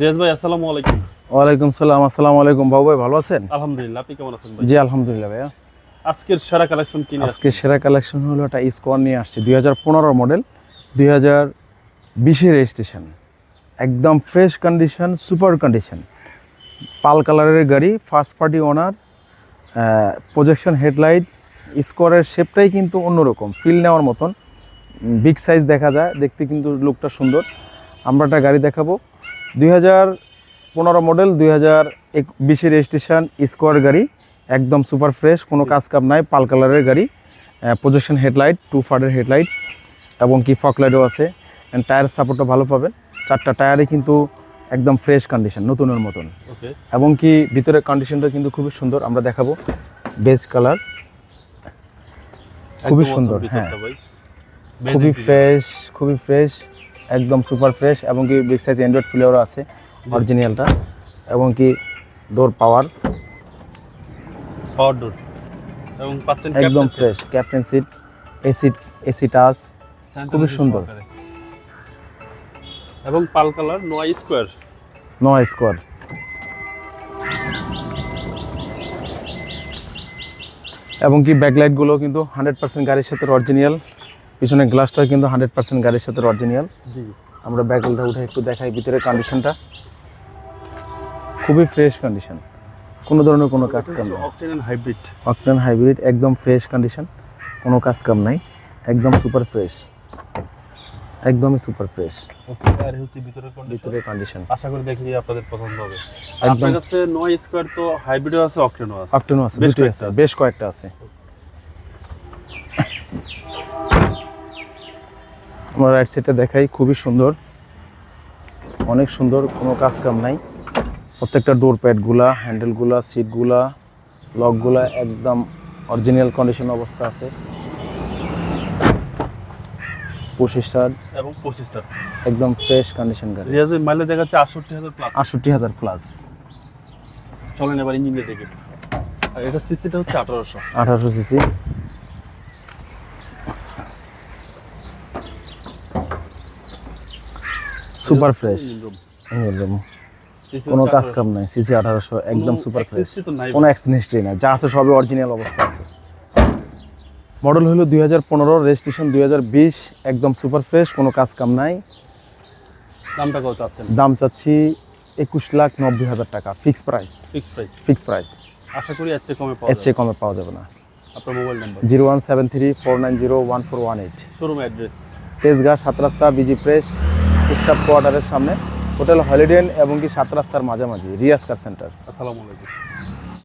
রিয়াজ ভাই আসসালামু আলাইকুম। ওয়ালাইকুম সালাম আসসালামু আলাইকুম। বাবু ভাই ভালো আছেন? আলহামদুলিল্লাহ আপনি কেমন আছেন ভাই? জি আলহামদুলিল্লাহ ভাইয়া। আজকের সেরা কালেকশন কি নিয়ে আজকে সেরা কালেকশন হলো একটা স্কোয়ার নিয়ে আসছে দুই হাজার পনেরো মডেল দুই হাজার বিশের রেজিস্ট্রেশন একদম fresh condition super condition pearl কালারের গাড়ি first party owner projection headlight স্কোয়ারের শেপটাই কিন্তু অন্যরকম ফিল নেওয়ার মতন। বিগ সাইজ দেখা যায় দেখতে কিন্তু লুকটা সুন্দর। আমরা একটা গাড়ি দেখাবো। দুই হাজার পনেরো মডেল দুই হাজার এক বিশের রেজিস্ট্রেশন স্কোয়ার গাড়ি একদম সুপার ফ্রেশ কোনো কাজ কাম নাই পাল কালারের গাড়ি প্রজেকশন হেডলাইট টু ফারের হেডলাইট এবং কি ফক লাইটও আছে অ্যান্ড টায়ার সাপোর্টও ভালো পাবেন। চারটা টায়ারই কিন্তু একদম ফ্রেশ কন্ডিশন নতুনের মতন। এবং কি ভিতরের কন্ডিশনটা কিন্তু খুবই সুন্দর আমরা দেখাবো। বেজ কালার খুবই সুন্দর, হ্যাঁ। খুবই ফ্রেশ খুবই ফ্রেশ একদম সুপার ফ্রেশ এবং কি বিগ সাইজ অ্যান্ড্রয়েড প্লেয়ারও আছে অরিজিনালটা এবং কি ডোর পাওয়ার পাওয়ার ডোর এবং পাচ্ছেন একদম fresh captain seat AC AC touch খুবই সুন্দর। এবং pearl colour Noah square Noah square এবং কি ব্যাকলাইটগুলো কিন্তু হান্ড্রেড পার্সেন্ট গাড়ির সাথে অরিজিনাল পিছনে গ্লাসটা কিন্তু হান্ড্রেড পার্সেন্ট গাড়ির সাথে অরিজিনাল আমরা ব্যাকলাইটটা উঠে একটু দেখাই ভিতরে কন্ডিশনটা খুবই ফ্রেশ কন্ডিশন কোনো ধরনের কোনো কাজ কাম নেই। অকটেন হাইব্রিড অকটেন হাইব্রিড একদম ফ্রেশ কন্ডিশন কোনো কাজ কাম নাই। একদম সুপার ফ্রেশ একদমই সুপার ফ্রেশ ওকে আর হচ্ছে ভিতরের কন্ডিশন ভিতরে কন্ডিশন আশা করি দেখলে আপনাদের পছন্দ হবে। আপনার কাছে নয় স্কোয়ার তো হাইব্রিডও আছে অকটেনও আছে। অকটেনও আছে দুটোই আছে। বেশ কয়েকটা আছে। আমরা রাইট সাইডটা দেখাই খুবই সুন্দর। অনেক সুন্দর কোনো কাজ কাম নাই। প্রত্যেকটা ডোর প্যাডগুলা হ্যান্ডেলগুলা সিটগুলা লকগুলা একদম অরিজিনাল কন্ডিশন অবস্থা আছে। এবং পঁচিশটা একদম ফ্রেশ কন্ডিশন গাড়ি। রিয়াজের মাইলেজ দেখাচ্ছে আটষট্টি হাজার প্লাস আটষট্টি হাজার প্লাস চলেন এবার ইঞ্জিনটা দেখে। এটা সিসিটা হচ্ছে আঠারোশো। আঠারোশো সিসি সুপার ফ্রেশ কোনো কাজ কাম নাই সিসি আঠারোশো একদম সুপার ফ্রেশ কোনো অ্যাক্সিডেন্ট হিস্ট্রি নাই যা আছে সবই অরিজিনাল অবস্থা আছে। মডেল হলো দুই হাজার পনেরো রেজিস্ট্রেশন দুই হাজার বিশ একদম সুপার ফ্রেশ কোনো কাজ কাম নাই। দামটা কত চাচ্ছেন? দাম চাচ্ছি একুশ লাখ নব্বই হাজার টাকা fix price fix price fix price আশা করি এর চেয়ে কমে পাওয়া এর যাবে। চেয়ে কমে পাওয়া যাবে না। আপনার mobile number zero one seven three four nine zero one four one eight. Showroom address Tejgaon Satrasta busy press staff কোয়ার্টারের সামনে। হোটেল হলিডেন এবং কি সাত রাস্তার মাঝামাঝি, রিয়াজ কার সেন্টার। আসসালামু আলাইকুম।